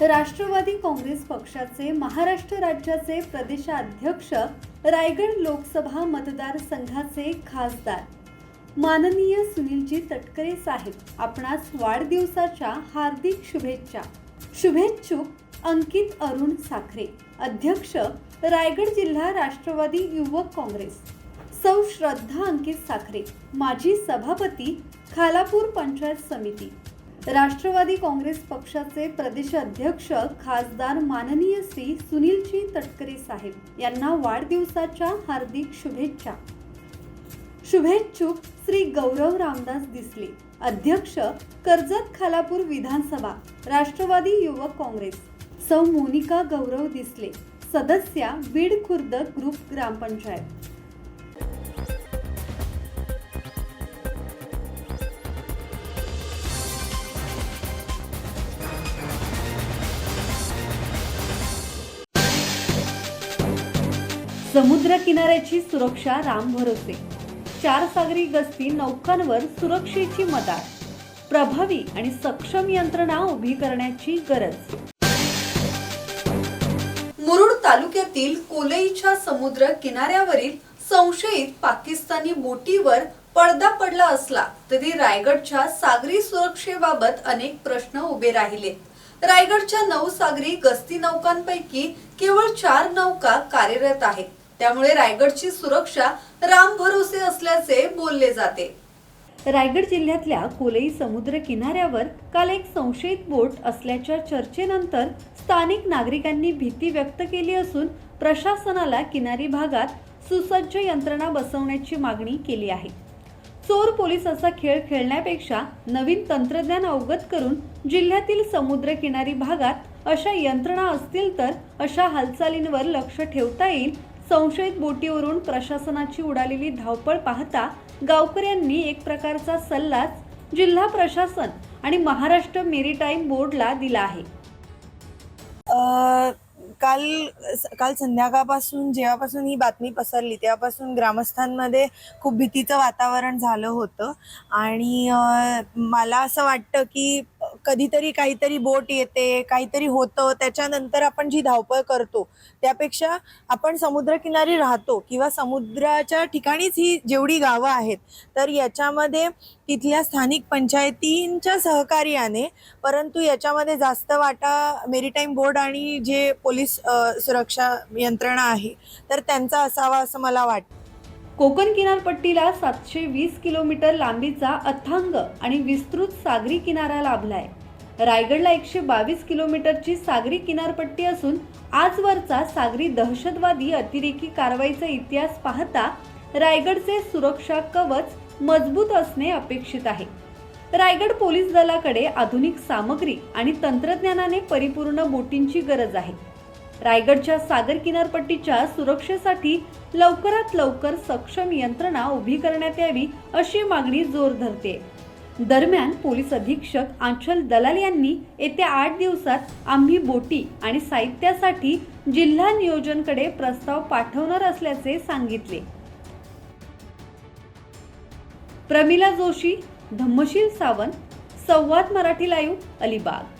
राष्ट्रवादी काँग्रेस पक्षाचे महाराष्ट्र राज्याचे प्रदेशाध्यक्ष रायगड लोकसभा मतदारसंघाचे खासदार. माननीय सुनीलजी तटकरे साहेब आपणास वाढदिवसाच्या हार्दिक शुभेच्छा. शुभेच्छुक अंकित अरुण साखरे अध्यक्ष रायगड जिल्हा राष्ट्रवादी युवक काँग्रेस. सौ श्रद्धा अंकित साखरे माजी सभापती खालापूर पंचायत समिती. राष्ट्रवादी काँग्रेस पक्षाचे प्रदेश अध्यक्ष खासदार माननीय श्री सुनीलजी तटकरे साहेब यांना वाढदिवसाच्या हार्दिक शुभेच्छा. शुभेच्छुक श्री गौरव रामदास दिसले अध्यक्ष कर्जत खालापूर विधानसभा राष्ट्रवादी युवक काँग्रेस. सौ मोनिका गौरव दिसले सदस्या बीड खुर्द ग्रुप ग्रामपंचायत. समुद्र किनाऱ्याची सुरक्षा राम भरोसे. चार सागरी गस्ती नौकांवर सुरक्षेची मदार. प्रभावी आणि सक्षम यंत्रणा उभी करण्याची गरज. मुरुड तालुक्यातील कोलईच्या समुद्र किनाऱ्यावरील संशयित पाकिस्तानी बोटीवर पडदा पडला असला तरी रायगडच्या सागरी सुरक्षेबाबत अनेक प्रश्न उभे राहिले. रायगडच्या नऊ सागरी गस्ती नौकांपैकी केवळ चार नौका कार्यरत आहेत. त्यामुळे रायगडची सुरक्षा राम भरोसे असल्याचे बोलले जाते. रायगड जिल्ह्यातल्या कोलई समुद्र किनाऱ्यावर काल एक संशयित बोट असल्याच्या चर्चेनंतर स्थानिक नागरिकांनी भीती व्यक्त केली असून प्रशासनाला किनारी भागात सुसज्ज यंत्रणा बसवण्याची मागणी केली आहे. चोर पोलीस असा खेळ खेळण्यापेक्षा नवीन तंत्रज्ञान अवगत करून जिल्ह्यातील समुद्र किनारी भागात अशा यंत्रणा असतील तर अशा हालचालींवर लक्ष ठेवता येईल. संशयित बोटीवरून प्रशासनाची उडालेली धावपळ पाहता गावकऱ्यांनी एक प्रकारचा सल्लाच जिल्हा प्रशासन आणि महाराष्ट्र मेरीटाईम बोर्डला दिला आहे. काल काल संध्याकाळपासून जेव्हापासून ही बातमी पसरली तेव्हापासून ग्रामस्थांमध्ये खूप भीतीचं वातावरण झालं होतं. आणि मला असं वाटतं की कधीतरी काहीतरी बोट येते काहीतरी होतं त्याच्यानंतर आपण जी धावपळ करतो त्यापेक्षा आपण समुद्रकिनारी राहतो किंवा समुद्राच्या ठिकाणीच ही जेवढी गावं आहेत तर याच्यामध्ये तिथल्या स्थानिक पंचायतींच्या सहकार्याने परंतु याच्यामध्ये जास्त वाटा मेरीटाईम बोर्ड आणि जे पोलीस सुरक्षा यंत्रणा आहे तर त्यांचा असावा असं मला वाटतं. कोकण किनारपट्टीला सातशे वीस किलोमीटर लांबीचा अथांग आणि विस्तृत सागरी किनारा लाभलाय. रायगडला एकशे बावीस किलोमीटरची सागरी किनारपट्टी असून आजवरचा सागरी दहशतवादी अतिरेकी कारवाईचा इतिहास पाहता रायगडचे सुरक्षा कवच मजबूत असणे अपेक्षित आहे. रायगड पोलीस दलाकडे आधुनिक सामग्री आणि तंत्रज्ञानाने परिपूर्ण बोटींची गरज आहे. रायगडच्या सागर किनारपट्टीच्या सुरक्षेसाठी लवकरात लवकर सक्षम यंत्रणा उभी करण्यात यावी अशी मागणी जोर धरते. दरम्यान पोलीस अधीक्षक आंचल दलाल यांनी येत्या आठ दिवसात आम्ही बोटी आणि साहित्यासाठी जिल्हा नियोजनकडे प्रस्ताव पाठवणार असल्याचे सांगितले. प्रमिला जोशी धम्मशील सावंत संवाद मराठी लाईव्ह अलिबाग.